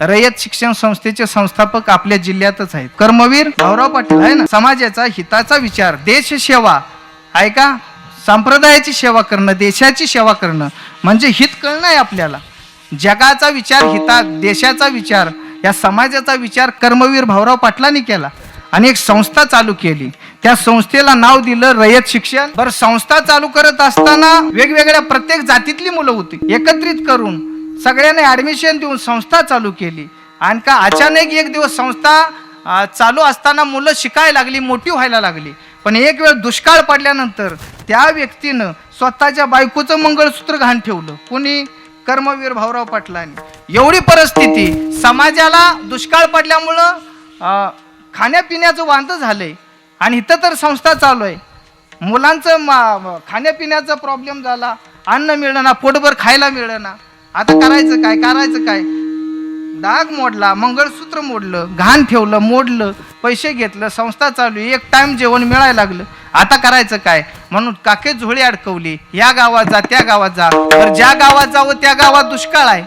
रयत शिक्षण संस्थेचे संस्थापक आपल्या जिल्ह्यातच आहेत. कर्मवीर भाऊराव पाटील आहे ना? समाजाचा हिताचा विचार देशसेवा सेवा ऐका संप्रदायाची सेवा करणं देशाची सेवा करणं म्हणजे हित कळणं आहे आपल्याला. जगाचा विचार हिता देशाचा विचार या समाजाचा विचार कर्मवीर भाऊराव पाटलांनी केला. आणि एक संस्था चालू केली. त्या संस्थेला नाव दिलं रयत शिक्षण. बरं संस्था चालू करत असताना वेगवेगळ्या प्रत्येक जातीतली मुलं होती एकत्रित करून सगळ्यांनी ॲडमिशन देऊन संस्था चालू केली. आणि का अचानक एक दिवस संस्था चालू असताना मुलं शिकायला लागली मोठी व्हायला लागली. पण एक वेळ दुष्काळ पडल्यानंतर त्या व्यक्तीनं स्वतःच्या बायकोचं मंगळसूत्र घाण ठेवलं. कोणी? कर्मवीर भाऊराव पाटलांनी. एवढी परिस्थिती समाजाला दुष्काळ पडल्यामुळं खाण्यापिण्याचं वांद झालंय. आणि इथं तर संस्था चालू आहे. मुलांचं मा- खाण्यापिण्याचा प्रॉब्लेम झाला अन्न मिळणं ना पोटभर खायला मिळणं ना. आता करायचं काय करायचं काय? डाग मोडला मंगळसूत्र मोडलं घाण ठेवलं मोडलं पैसे घेतलं संस्था चालू एक टाइम जेवण मिळायला लागलं. आता करायचं काय? म्हणून काके झोळी अडकवली. या गावात जा त्या गावात जा. तर ज्या गावात जावं त्या गावात दुष्काळ आहे.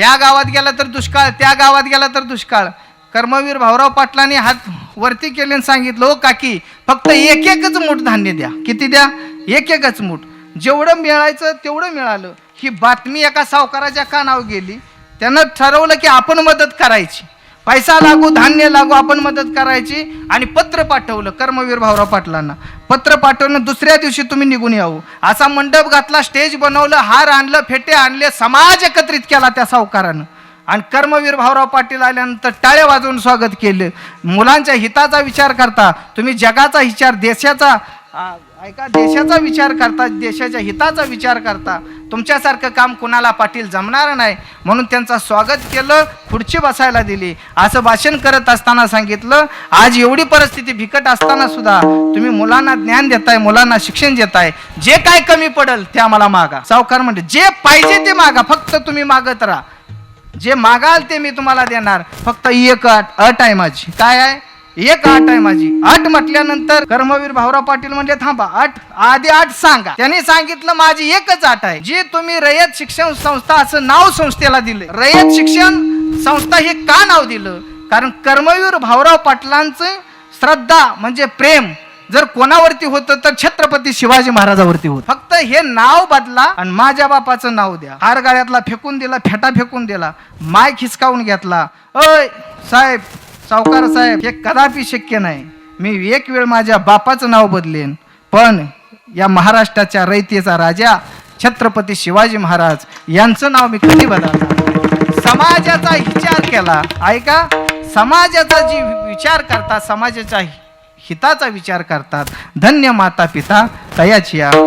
या गावात गेला तर दुष्काळ त्या गावात गेला तर दुष्काळ. कर्मवीर भाऊराव पाटलांनी हात वरती केले आणि सांगितलं हो काकी फक्त एक एकच मूठ धान्य द्या. किती द्या? एक एकच मूठ. जेवढं मिळायचं तेवढं मिळालं. ही बातमी एका सावकाराच्या कानावर गेली. त्यानं ठरवलं की आपण मदत करायची. पैसा लागू धान्य लागू आपण मदत करायची आणि पत्र पाठवलं कर्मवीर भाऊराव पाटलांना. पत्र पाठवलं दुसऱ्या दिवशी तुम्ही निघून यावं. असा मंडप घातला स्टेज बनवलं हार आणलं फेटे आणले समाज एकत्रित केला त्या सावकारानं. आणि कर्मवीर भाऊराव पाटील आल्यानंतर टाळ्या वाजवून स्वागत केलं. मुलांच्या हिताचा विचार करता तुम्ही जगाचा विचार देशाचा ऐका देशाचा विचार करता देशाच्या हिताचा विचार करता तुमच्यासारखं काम कुणाला पाटील जमणार नाही म्हणून त्यांचा स्वागत केलं खुर्ची बसायला दिली. असं भाषण करत असताना सांगितलं आज एवढी परिस्थिती बिकट असताना सुद्धा तुम्ही मुलांना ज्ञान देताय मुलांना शिक्षण देताय जे काय कमी पडेल ते आम्हाला मागा. सावकार म्हणजे जे पाहिजे ते मागा फक्त तुम्ही मागत राहा. जे मागाल ते मी तुम्हाला देणार फक्त एक अट अट आहे माझी. काय आहे? एक आठ आहे माझी. आठ म्हटल्यानंतर कर्मवीर भाऊराव पाटील म्हणजे थांबा आठ आधी आठ सांगा. त्यांनी सांगितलं माझी एकच आठ आहे जी तुम्ही रयत शिक्षण संस्था असं नाव संस्थेला दिलं. रयत शिक्षण संस्था हे का नाव दिलं? कारण कर्मवीर भाऊराव पाटलांचं श्रद्धा म्हणजे प्रेम. जर कोणावरती होतं तर छत्रपती शिवाजी महाराजावरती होत. फक्त हे नाव बदला आणि माझ्या बापाचं नाव द्या. हार गाड्यातला फेकून दिला फेटा फेकून दिला माय खिसकावून घेतला. अय साहेब सावकार साहेब हे कदापि शक्य नाही. मी एक वेळ माझ्या बापाचं नाव बदलेन. पण या महाराष्ट्राच्या रयतेचा राजा छत्रपती शिवाजी महाराज यांचं नाव मी कधी बदलणार समाजाचा विचार केला. ऐका समाजाचा जी विचार करतात समाजाच्या हिताचा विचार करतात. धन्य माता पिता तयाची